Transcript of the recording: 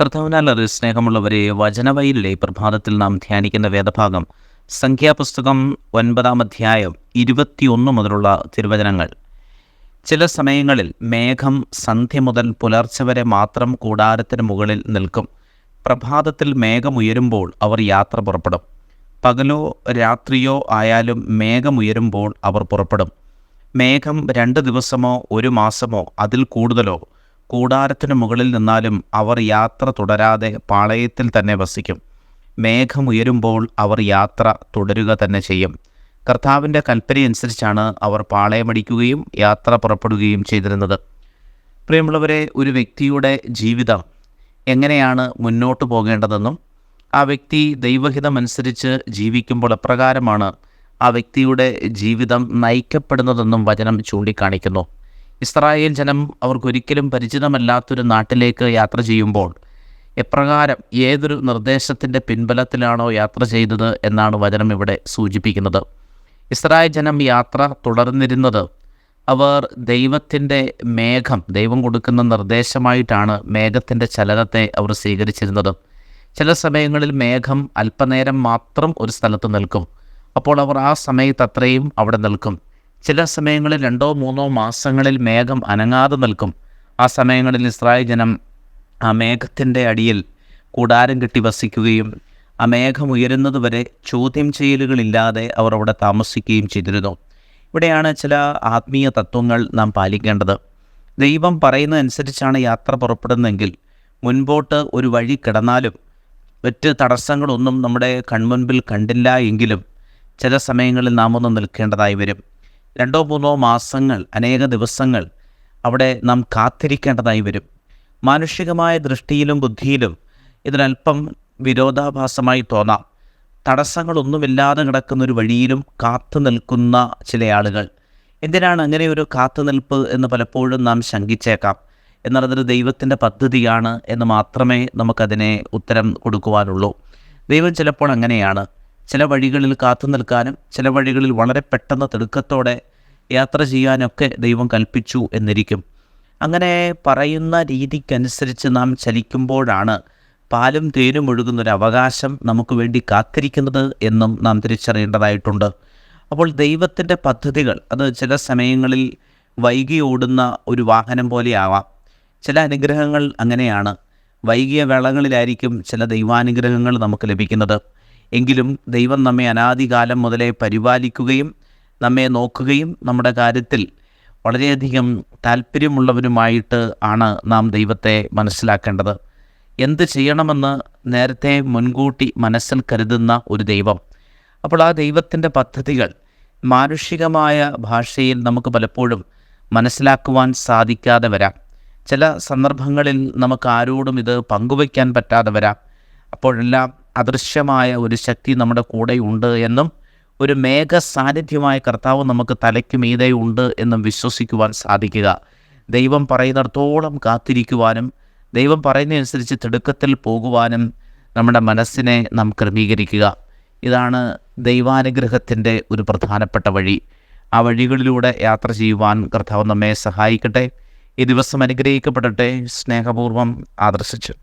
കർത്താവിനാൽ സ്നേഹമുള്ളവരെ വചനവയിലെ പ്രഭാതത്തിൽ നാം ധ്യാനിക്കുന്ന വേദഭാഗം സംഖ്യാപുസ്തകം ഒൻപതാം അധ്യായം ഇരുപത്തിയൊന്ന് മുതലുള്ള തിരുവചനങ്ങൾ. ചില സമയങ്ങളിൽ മേഘം സന്ധ്യ മുതൽ പുലർച്ചെ വരെ മാത്രം കൂടാരത്തിന് മുകളിൽ നിൽക്കും. പ്രഭാതത്തിൽ മേഘമുയരുമ്പോൾ അവർ യാത്ര പുറപ്പെടും. പകലോ രാത്രിയോ ആയാലും മേഘമുയരുമ്പോൾ അവർ പുറപ്പെടും. മേഘം രണ്ട് ദിവസമോ ഒരു മാസമോ അതിൽ കൂടുതലോ കൂടാരത്തിനു മുകളിൽ നിന്നാലും അവർ യാത്ര തുടരാതെ പാളയത്തിൽ തന്നെ വസിക്കും. മേഘമുയരുമ്പോൾ അവർ യാത്ര തുടരുക തന്നെ ചെയ്യും. കർത്താവിന്റെ കൽപ്പനയനുസരിച്ചാണ് അവർ പാളയമടിക്കുകയും യാത്ര പുറപ്പെടുകയും ചെയ്തിരുന്നത്. പ്രിയമുള്ളവരെ ഒരു വ്യക്തിയുടെ ജീവിതം എങ്ങനെയാണ് മുന്നോട്ട് പോകേണ്ടതെന്നും ആ വ്യക്തി ദൈവഹിതമനുസരിച്ച് ജീവിക്കുമ്പോൾ എപ്രകാരമാണ് ആ വ്യക്തിയുടെ ജീവിതം നയിക്കപ്പെടുന്നതെന്നും വചനം ചൂണ്ടിക്കാണിക്കുന്നു. ഇസ്രായേൽ ജനം അവർക്കൊരിക്കലും പരിചിതമല്ലാത്തൊരു നാട്ടിലേക്ക് യാത്ര ചെയ്യുമ്പോൾ എപ്രകാരം ഏതൊരു നിർദ്ദേശത്തിന്റെ പിൻബലത്തിലാണോ യാത്ര ചെയ്തത് എന്നാണ് വചനം ഇവിടെ സൂചിപ്പിക്കുന്നത്. ഇസ്രായേൽ ജനം യാത്ര തുടർന്നിരുന്നത് അവർ ദൈവത്തിന്റെ മേഘം ദൈവം കൊടുക്കുന്ന നിർദ്ദേശമായിട്ടാണ് മേഘത്തിന്റെ ചലനത്തെ അവർ സ്വീകരിച്ചിരുന്നത്. ചില സമയങ്ങളിൽ മേഘം അല്പനേരം മാത്രം ഒരു സ്ഥലത്ത് നിൽക്കും. അപ്പോൾ അവർ ആ സമയത്ത് അത്രയും അവിടെ നിൽക്കും. ചില സമയങ്ങളിൽ രണ്ടോ മൂന്നോ മാസങ്ങളിൽ മേഘം അനങ്ങാതെ നിൽക്കും. ആ സമയങ്ങളിൽ ഇസ്രായേൽ ജനം ആ മേഘത്തിന്റെ അടിയിൽ കൂടാരം കെട്ടി വസിക്കുകയും ആ മേഘം ഉയരുന്നതുവരെ ചോദ്യം ചെയ്യലുകളില്ലാതെ അവർ അവിടെ താമസിക്കുകയും ചെയ്തിരുന്നു. ഇവിടെയാണ് ചില ആത്മീയ തത്വങ്ങൾ നാം പാലിക്കേണ്ടത്. ദൈവം പറയുന്നതനുസരിച്ചാണ് യാത്ര പുറപ്പെടുന്നതെങ്കിൽ മുൻപോട്ട് ഒരു വഴി കിടന്നാലും മറ്റ് തടസ്സങ്ങളൊന്നും നമ്മുടെ കൺമുൻപിൽ കണ്ടില്ല എങ്കിലും ചില സമയങ്ങളിൽ നാം ഒന്ന് നിൽക്കേണ്ടതായി വരും. രണ്ടോ മൂന്നോ മാസങ്ങൾ അനേക ദിവസങ്ങൾ അവിടെ നാം കാത്തിരിക്കേണ്ടതായി വരും. മാനുഷികമായ ദൃഷ്ടിയിലും ബുദ്ധിയിലും ഇതിനല്പം വിരോധാഭാസമായി തോന്നാം. തടസ്സങ്ങളൊന്നുമില്ലാതെ കിടക്കുന്ന ഒരു വഴിയിലും കാത്തു നിൽക്കുന്ന ചില ആളുകൾ. എന്തിനാണ് അങ്ങനെ ഒരു കാത്തുനിൽപ്പ് എന്ന് പലപ്പോഴും നാം ശങ്കിച്ചേക്കാം? എന്നാൽ അതൊരു ദൈവത്തിന്റെ പദ്ധതിയാണ് എന്ന് മാത്രമേ നമുക്കതിനെ ഉത്തരം കൊടുക്കുവാനുള്ളൂ. ദൈവം ചിലപ്പോൾ അങ്ങനെയാണ്. ചില വഴികളിൽ കാത്തു നിൽക്കാനും ചില വഴികളിൽ വളരെ പെട്ടെന്ന് തിടുക്കത്തോടെ യാത്ര ചെയ്യാനൊക്കെ ദൈവം കൽപ്പിച്ചു എന്നിരിക്കും. അങ്ങനെ പറയുന്ന രീതിക്കനുസരിച്ച് നാം ചലിക്കുമ്പോഴാണ് പാലും തേനും ഒഴുകുന്നൊരു അവകാശം നമുക്ക് വേണ്ടി കാത്തിരിക്കുന്നത് എന്നും നാം തിരിച്ചറിയേണ്ടതായിട്ടുണ്ട്. അപ്പോൾ ദൈവത്തിന്റെ പദ്ധതികൾ അത് ചില സമയങ്ങളിൽ വൈകി ഓടുന്ന ഒരു വാഹനം പോലെയാവാം ചില അനുഗ്രഹങ്ങൾ അങ്ങനെയാണ്. വൈകിയ വേളകളിലായിരിക്കും ചില ദൈവാനുഗ്രഹങ്ങൾ നമുക്ക് ലഭിക്കുന്നത്. എങ്കിലും ദൈവം നമ്മെ അനാദികാലം മുതലേ പരിപാലിക്കുകയും നമ്മെ നോക്കുകയും നമ്മുടെ കാര്യത്തിൽ വളരെയധികം താല്പര്യമുള്ളവരുമായിട്ട് ആണ് നാം ദൈവത്തെ മനസ്സിലാക്കേണ്ടത്. എന്ത് ചെയ്യണമെന്ന് നേരത്തെ മുൻകൂട്ടി മനസ്സിൽ കരുതുന്ന ഒരു ദൈവം. അപ്പോൾ ആ ദൈവത്തിന്റെ പദ്ധതികൾ മാനുഷികമായ ഭാഷയിൽ നമുക്ക് പലപ്പോഴും മനസ്സിലാക്കുവാൻ സാധിക്കാതെ വരാം. ചില സന്ദർഭങ്ങളിൽ നമുക്ക് ആരോടും ഇത് പങ്കുവയ്ക്കാൻ പറ്റാതെ വരാം. അപ്പോഴെല്ലാം അദൃശ്യമായ ഒരു ശക്തി നമ്മുടെ കൂടെ ഉണ്ട് എന്നും ഒരു മേഘ സാന്നിധ്യമായ കർത്താവ് നമുക്ക് തലയ്ക്ക് മീതെ ഉണ്ട് എന്നും വിശ്വസിക്കുവാൻ സാധിക്കുക. ദൈവം പറയുന്നിടത്തോളം കാത്തിരിക്കുവാനും ദൈവം പറയുന്നതനുസരിച്ച് തിടുക്കത്തിൽ പോകുവാനും നമ്മുടെ മനസ്സിനെ നാം ക്രമീകരിക്കുക. ഇതാണ് ദൈവാനുഗ്രഹത്തിന്റെ ഒരു പ്രധാനപ്പെട്ട വഴി. ആ വഴികളിലൂടെ യാത്ര ചെയ്യുവാൻ കർത്താവ് നമ്മെ സഹായിക്കട്ടെ. ഈ ദിവസം അനുഗ്രഹിക്കപ്പെടട്ടെ. സ്നേഹപൂർവം ആദർശിച്ചു.